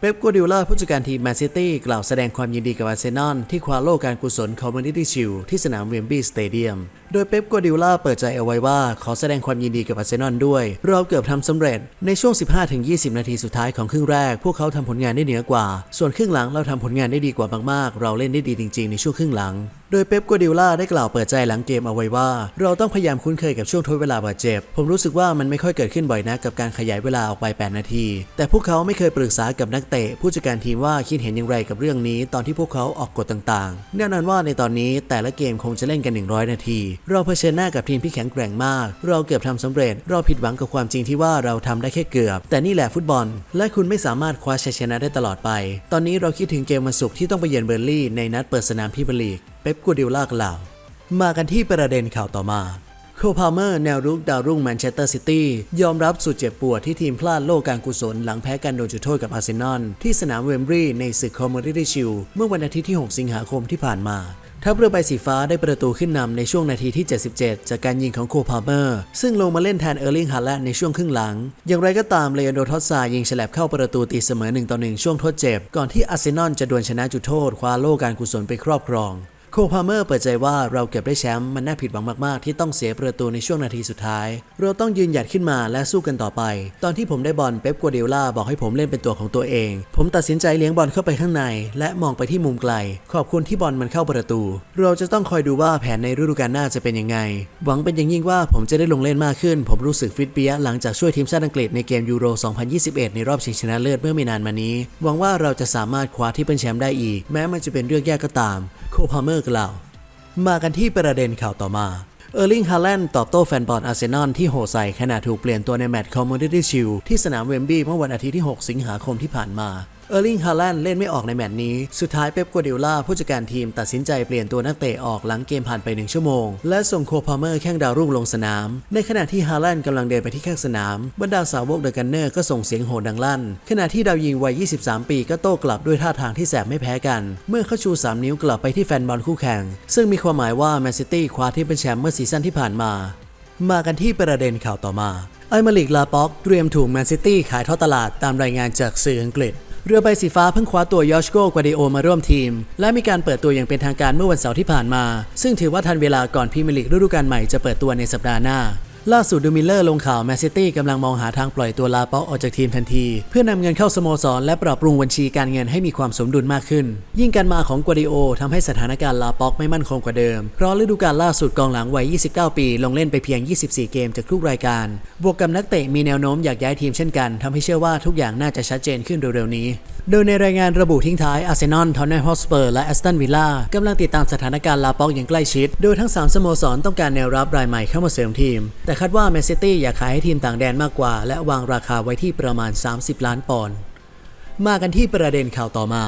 เป๊ปกัวดิโอลาผู้จัดการทีมแมนซิตี้กล่าวแสดงความยินดีกับอาร์เซนอลที่คว้าโล่การกุศลคอมมูนิตี้ชิลที่สนามเวมบี้สเตเดียม โดยเป๊ปกัวดิโอลาเปิดใจเอาไว้ว่าขอแสดงความยินดีกับอาร์เซนอลด้วย เราเกือบทำสำเร็จในช่วง 15-20 นาทีสุดท้ายของครึ่งแรก พวกเขาทำผลงานได้เหนือกว่า ส่วนครึ่งหลังเราทำผลงานได้ดีกว่ามากๆ เราเล่นได้ดีจริง ๆ ในช่วงครึ่งหลังโดยเป๊ปกัวดิโอลาได้กล่าวเปิดใจหลังเกมเอาไว้ว่า เราต้องพยายามคุ้นเคยกับช่วงทดเวลาบาดเจ็บ ผมรู้สึกว่ามันไม่ค่อยเกิดขึ้นบ่อยนักกับการขยายเวลาออกไป 8 นาที แต่พวกเขาไม่เคยปรึกษากับนักเตะ ผู้จัดการทีมว่าคิดเห็นอย่างไรกับเรื่องนี้ ตอนที่พวกเขาออกกฎต่างๆ แน่นอนว่าในตอนนี้แต่ละเกมคงจะเล่นกัน 100 นาที เราเผชิญหน้ากับทีมที่แข็งแกร่งมาก เราเกือบทำสำเร็จ เราผิดหวังกับความจริงที่ว่าเราทำได้แค่เกือบ แต่นี่แหละฟุตบอล และคุณไม่สามารถคว้าชัยชนะได้ตลอดไป ตอนนี้เราคิดถึงเกมวันศุกร์ที่ต้องไปเยือนเบอร์ลี่ในนัดเปิดสนามพรีเมียร์ลีก ป๊ปกัวดิโอลากล่าว มากันที่ประเด็นข่าวต่อมาโคพาเมอร์แนวรุกดาวรุ่งแมนเชสเตอร์ซิตี้ยอมรับสุดเจ็บปวดที่ทีมพลาดโลกการกุศลหลังแพ้กันโดนจุดโทษกับอาร์เซนอลที่สนามเวมบรีย์ในศึกคอมมูนิตี้ชิลเมื่อวันอาทิตย์ที่ 6 สิงหาคมที่ผ่านมาทัพเรือใบสีฟ้าได้ประตูขึ้นนำในช่วงนาทีที่ 77 จากการยิงของโคพาเมอร์ ซึ่งลงมาเล่นแทนเออร์ลิงฮาแลนในช่วงครึ่งหลัง อย่างไรก็ตามเลอันโดทอสซายิงฉลับเข้าประตูตีเสมอ1ต่อ1ช่วงทดเจ็บ ก่อนที่อาร์เซนอลจะดวลชนะจุดโทษคว้าโล่การกุศลไปครอบครอง คพาเมอร์เปิดใจว่าเราเก็บได้แชมป์มันน่าผิดหวังมากๆ ที่ต้องเสียประตูในช่วงนาทีสุดท้าย เราต้องยืนหยัดขึ้นมาและสู้กันต่อไป ตอนที่ผมได้บอลเป๊ปกัวเดล่าบอกให้ผมเล่นเป็นตัวของตัวเอง ผมตัดสินใจเลี้ยงบอลเข้าไปข้างใน และมองไปที่มุมไกล ขอบคุณที่บอลมันเข้าประตู เราจะต้องคอยดูว่าแผนในฤดูกาลหน้าจะเป็นยังไง หวังเป็นอย่างยิ่งว่าผมจะได้ลงเล่นมากขึ้น ผมรู้สึกฟิตเปียหลังจากช่วยทีมชาติอังกฤษในเกมยูโร 2021 ในรอบชิงชนะเลิศเมื่อไม่นานมานี้ หวังว่าเราจะสามารถคว้าที่เป็นแชมป์ได้อีก แม้มันจะเป็นเรื่องยากก็ตาม คพาเมอร์กล่าว มากันที่ประเด็นข่าวต่อมา เออร์ลิง ฮาแลนด์ตอบโต้แฟนบอลอาร์เซนอลที่โหใส่ขณะถูกเปลี่ยนตัวในแมตช์คอมมูนิตี้ชิลที่สนามเวมบี้เมื่อวันอาทิตย์ที่ 6 สิงหาคมที่ผ่านมา เออร์ลิงฮาแลนด์เล่นไม่ออกในแมตช์นี้ สุดท้ายเป๊ปกัวเดโอล่าผู้จัดการทีมตัดสินใจเปลี่ยนตัวนักเตะออกหลังเกมผ่านไป 1 ชั่วโมง และส่งโคพาเมอร์แข้งดาวรุ่งลงสนาม ในขณะที่ฮาแลนด์กำลังเดินไปที่ข้งสนาม บรรดาสาวกเดอะกันเนอร์ก็ส่งเสียงโห่ดังลั่น ขณะที่ดาวยิงวัย 23 ปีก็โต้กลับด้วยท่าทางที่แสบไม่แพ้กัน เมื่อเขาชู 3 นิ้วกลับไปที่แฟนบอลคู่แข่ง ซึ่งมีความหมายว่าแมนซิตี้คว้าที่เป็นแชมป์เมื่อซีซั่นที่ผ่านมา มากันที่ประเด็นข่าวต่อมาไอมาลิกลาป็อกเตรียมถูกแมนซิตี้ขายทอดตลาดตามรายงานจากสื่ออังกฤษ เรือใบสีฟ้าเพิ่งคว้าตัวยอชโกกวาดิโอมาร่วมทีม และมีการเปิดตัวอย่างเป็นทางการเมื่อวันเสาร์ที่ผ่านมา ซึ่งถือว่าทันเวลาก่อนพรีเมียร์ลีกฤดูกาลใหม่จะเปิดตัวในสัปดาห์หน้า ล่าสุดดูมิลเลอร์ลงข่าวแมนซิตี้กำลังมองหาทางปล่อยตัวลาป็อกออกจากทีมทันที เพื่อนำเงินเข้าสโมสร และปรับปรุงบัญชีการเงินให้มีความสมดุลมากขึ้น ยิ่งการมาของกัวดิโอทำให้สถานการณ์ลาป็อกไม่มั่นคงกว่าเดิม เพราะฤดูกาลล่าสุดกองหลังวัย 29 ปี ลงเล่นไปเพียง 24 เกมจากทุกรายการ บวกกับนักเตะมีแนวโน้มอยากย้ายทีมเช่นกันทำให้เชื่อว่าทุกอย่างน่าจะชัดเจนขึ้นเร็วๆนี้ โดยในรายงานระบุทิ้งท้ายอาร์เซนอลทอนเนลฮอสเปอร์และแอสตันวิลล่ากำลังติดตามสถานการณ์ลาป็อกอย่างใกล้ชิด โดยทั้ง 3 สโมสรต้องการแนวรับรายใหม่เข้ามาเสริมทีม แต่คาดว่าแมนซิตี้อยากขายให้ทีมต่างแดนมากกว่า และวางราคาไว้ที่ประมาณ 30 ล้านปอนด์มากันที่ประเด็นข่าวต่อมา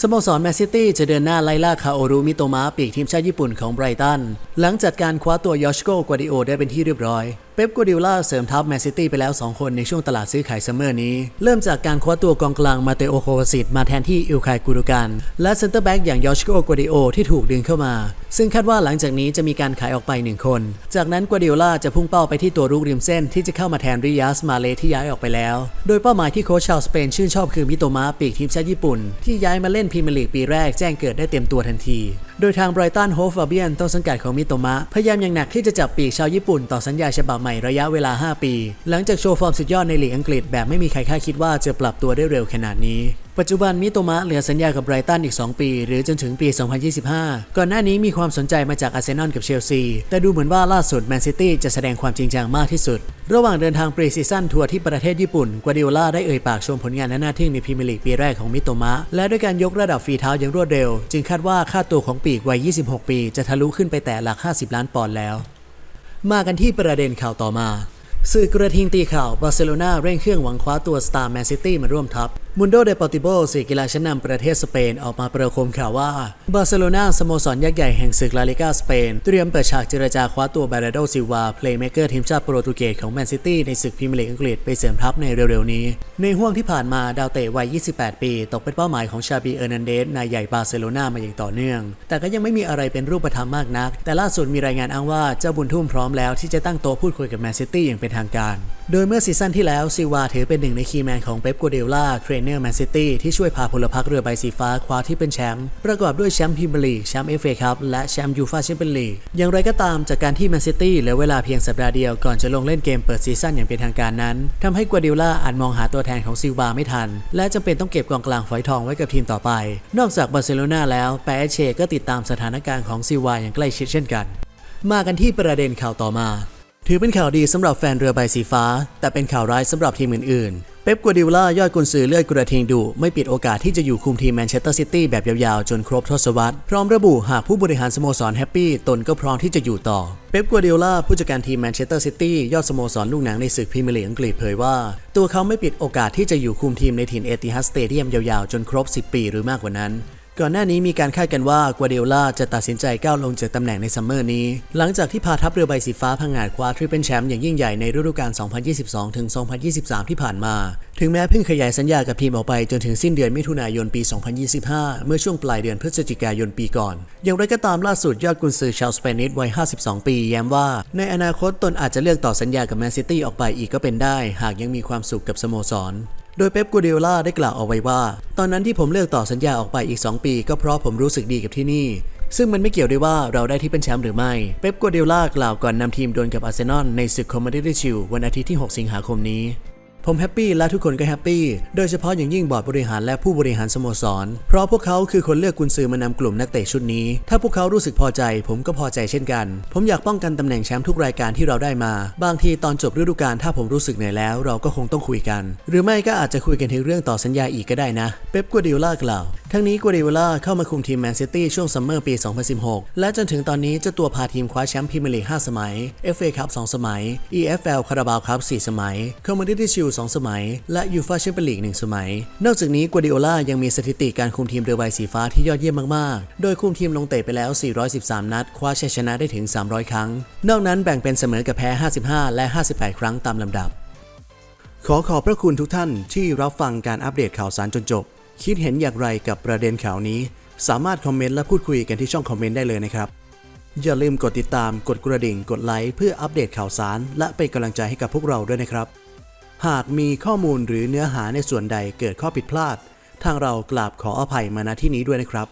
สโมสรแมนซิตี้จะเดินหน้าไล่ล่าคาโอรุมิโตมะปีกทีมชาติญี่ปุ่นของไบรตัน หลังจัดการคว้าตัวยอชโกกัวดิโอได้เป็นที่เรียบร้อย เป๊ปกัวดิโอล่าเสริมทัพแมนซิตี้ไปแล้ว 2 คนในช่วงตลาดซื้อขายซัมเมอร์นี้ เริ่มจากการคว้าตัวกองกลางมาเตโอโควาซิตมาแทนที่อิลคายกูรุกันและเซนเตอร์แบ็กอย่างยอชโกกัวดิโอที่ถูกดึงเข้ามา ซึ่งคาดว่าหลังจากนี้จะมีการขายออกไป 1 คน จากนั้นกัวดิโอล่าจะพุ่งเป้าไปที่ตัวรุกริมเส้นที่จะเข้ามาแทนริยาสมาเลที่ย้ายออกไปแล้ว โดยเป้าหมายที่โค้ชชาวสเปนชื่นชอบคือมิโตมะปีกทีมชาติญี่ปุ่น ที่ย้ายมาเล่นพรีเมียร์ลีกปีแรกแจ้งเกิดได้เต็มตัวทันที โดยทางไบรตันโฮฟฟาเบียนต้นสังกัดของมิโตมะ พยายามอย่างหนักที่จะจับปีกชาวญี่ปุ่นต่อสัญญาฉบับใหม่ระยะเวลา 5 ปี หลังจากโชว์ฟอร์มสุดยอดในลีกอังกฤษแบบไม่มีใครคาดคิดว่าจะปรับตัวได้เร็วขนาดนี้ ปัจจุบันมิโตมะเหลือสัญญากับไบรตันอีก 2 ปี หรือจนถึงปี 2025 ก่อนหน้านี้มีความสนใจมาจากอาร์เซนอลกับเชลซี แต่ดูเหมือนว่าล่าสุดแมนซิตี้จะแสดงความจริงจังมากที่สุด ระหว่างเดินทางปรีซีซั่นทัวร์ที่ประเทศญี่ปุ่นกัวดิโอล่าได้เอ่ยปากชมผลงานและหน้าที่ในพรีเมียร์ลีกปีแรกของมิโตมะ และด้วยการยกระดับฝีเท้าอย่างรวดเร็ว จึงคาดว่าค่าตัวของปีกวัย 26 ปี จะทะลุขึ้นไปแต่หลัก 50 ล้านปอนด์แล้ว มากันที่ประเด็นข่าวต่อมาสื่อกระทิงตีข่าวบาร์เซโลนาเร่งเครื่องหวังคว้าตัวสตาร์แมนซิตี้มาร่วมทัพมุนโดเดปอติโบสื่อกีฬาชั้นนำประเทศสเปนออกมาประโคมข่าวว่า บาร์เซโลนาสโมสรยักษ์ใหญ่แห่งศึกลาลิกาสเปน เตรียมเปิดฉากเจรจาคว้าตัวบาราโดซิลวาเพลย์เม k เกอร์ทีมชาติโปรตุเกสของแมนซิตี้ในศึกพรีเมียร์ลีกอังกฤษไปเสริมทัพในเร็วๆนี้ ในห่วงที่ผ่านมาดาวเตะวัย 28 ปี ตกเป็นเป้าหมายของชาบีเออร์นันเดสนายใหญ่บาร์เซโลนามาอย่างต่อเนื่อง แต่ก็ยังไม่มีอะไรเป็นรูปธรรมมากนัก แต่ล่าสุดมีรายงานอ้างว่าเจ้าบุญทุ่มพร้อมแล้วที่จะตั้งโต๊ะพูดคุยกับแมนซิตี้อย่างเป็นทางการ โดยเมื่อซีซั่นที่แล้วซิวาถือเป็นหนึ่งในคีย์แมนของเป๊ปกัวเดล่าเทรนเนอร์แมนซิตี้ที่ช่วยพาพลพรรคเรือใบสีฟ้าคว้าที่เป็นแชมป์ประกอบด้วยแชมป์พรีเมียร์ลีกแชมป์เอฟเอคัพและแชมป์ยูฟ่าแชมเปี้ยนลีกอย่างไรก็ตามจากการที่แมนซิตี้เหลือเวลาเพียงสัปดาห์เดียวก่อนจะลงเล่นเกมเปิดซีซั่นอย่างเป็นทางการนั้นทำให้กัวเดล่าอาจมองหาตัวแทนของซิวาไม่ทัน และจำเป็นต้องเก็บกองกลางฝอยทองไว้กับทีมต่อไป นอกจากบาร์เซโลนาแล้วแปเอเชก็ติดตามสถานการณ์ของซิวาอย่างใกล้ชิดเช่นกัน มากันที่ประเด็นข่าวต่อมา ถือเป็นข่าวดีสำหรับแฟนเรือใบสีฟ้า แต่เป็นข่าวร้ายสำหรับทีมอื่นๆ เป๊ปกัวดิโอล่ายอดกุนซือเลือดกระทิงดุไม่ปิดโอกาสที่จะอยู่คุมทีมแมนเชสเตอร์ซิตี้แบบยาวๆ จนครบทศวรรษ พร้อมระบุหากผู้บริหารสโมสรแฮปปี้ตนก็พร้อมที่จะอยู่ต่อ เป๊ปกัวดิโอล่าผู้จัดการทีมแมนเชสเตอร์ซิตี้ยอดสโมสรลูกหนังในศึกพรีเมียร์ลีกอังกฤษเผยว่า ตัวเขาไม่ปิดโอกาสที่จะอยู่คุมทีมในถิ่นเอติฮัดสเตเดียมยาวๆ จนครบ 10 ปีหรือมากกว่านั้น ก่อนหน้านี้มีการคาดกันว่ากัวเดล่าจะตัดสินใจก้าวลงจากตำแหน่งในซัมเมอร์นี้ หลังจากที่พาทัพเรือใบสีฟ้าพังงาดคว้าทริปเปิลแชมป์อย่างยิ่งใหญ่ในฤดูกาล 2022 ถึง 2023 ที่ผ่านมา ถึงแม้เพิ่งขยายสัญญากับทีมออกไปจนถึงสิ้นเดือนมิถุนายนปี 2025 เมื่อช่วงปลายเดือนพฤศจิกายนปีก่อน อย่างไรก็ตามล่าสุดยอดกุนซือชาวสเปนิชวัย 52 ปี แย้มว่า ในอนาคตตนอาจจะเลือกต่อสัญญากับแมนซิตี้ออกไปอีกก็เป็นได้ หากยังมีความสุขกับสโมสร โดยเป๊ปกูเดล่าได้กล่าวเอาไว้ว่า ตอนนั้นที่ผมเลือกต่อสัญญาออกไปอีก 2 ปี ก็เพราะผมรู้สึกดีกับที่นี่ ซึ่งมันไม่เกี่ยวด้วยว่าเราได้ที่เป็นแชมป์หรือไม่ เป๊ปกัวเดล่ากล่าวก่อนนำทีมดวลกับอาร์เซนอลในศึกคอมมานดี้ชิลวันอาทิตย์ที่ 6 สิงหาคมนี้ ผมแฮปปี้และทุกคนก็แฮปปี้ โดยเฉพาะอย่างยิ่งบอร์ดบริหารและผู้บริหารสโมสร เพราะพวกเขาคือคนเลือกกุนซือมานำกลุ่มนักเตะชุดนี้ ถ้าพวกเขารู้สึกพอใจ ผมก็พอใจเช่นกัน ผมอยากป้องกันตำแหน่งแชมป์ทุกรายการที่เราได้มา บางทีตอนจบฤดูกาลถ้าผมรู้สึกเหนื่อยแล้ว เราก็คงต้องคุยกัน หรือไม่ก็อาจจะคุยกันถึงเรื่องต่อสัญญาอีกก็ได้นะ เป๊ปกัวดิโอล่ากล่าว ทั้งนี้กัวดิโอล่าเข้ามาคุมทีมแมนซิตี้ช่วงซัมเมอร์ปี 2016 และจนถึงตอนนี้เจ้าตัวพาทีมคว้าแชมป์พรีเมียร์ลีก5สมัย FA คัพ2สมัย EFL คาราบาวคัพ4สมัย Community Shield 2 สมัย และยูฟ่าแชมเปี้ยนลีก1สมัย นอกจากนี้กัวดิโอลายังมีสถิติการคุมทีมเรือใบสีฟ้าที่ยอดเยี่ยมมากๆ โดยคุมทีมลงเตะไปแล้ว 413 นัด คว้าชัยชนะได้ถึง 300 ครั้ง นอกนั้นแบ่งเป็นเสมอกับแพ้ 55 และ 58 ครั้งตามลำดับ ขอขอบพระคุณทุกท่านที่รับฟังการอัปเดตข่าวสารจนจบ คิดเห็นอย่างไรกับประเด็นข่าวนี้ สามารถคอมเมนต์และพูดคุยกันที่ช่องคอมเมนต์ได้เลยนะครับอย่าลืมกดติดตาม กดกระดิ่ง กดไลค์เพื่ออัปเดตข่าวสาร และเป็นกำลังใจให้กับพวกเราด้วยนะครับ หากมีข้อมูลหรือเนื้อหาในส่วนใดเกิดข้อผิดพลาด ทางเรากราบขออภัยมาณที่นี้ด้วยนะครับ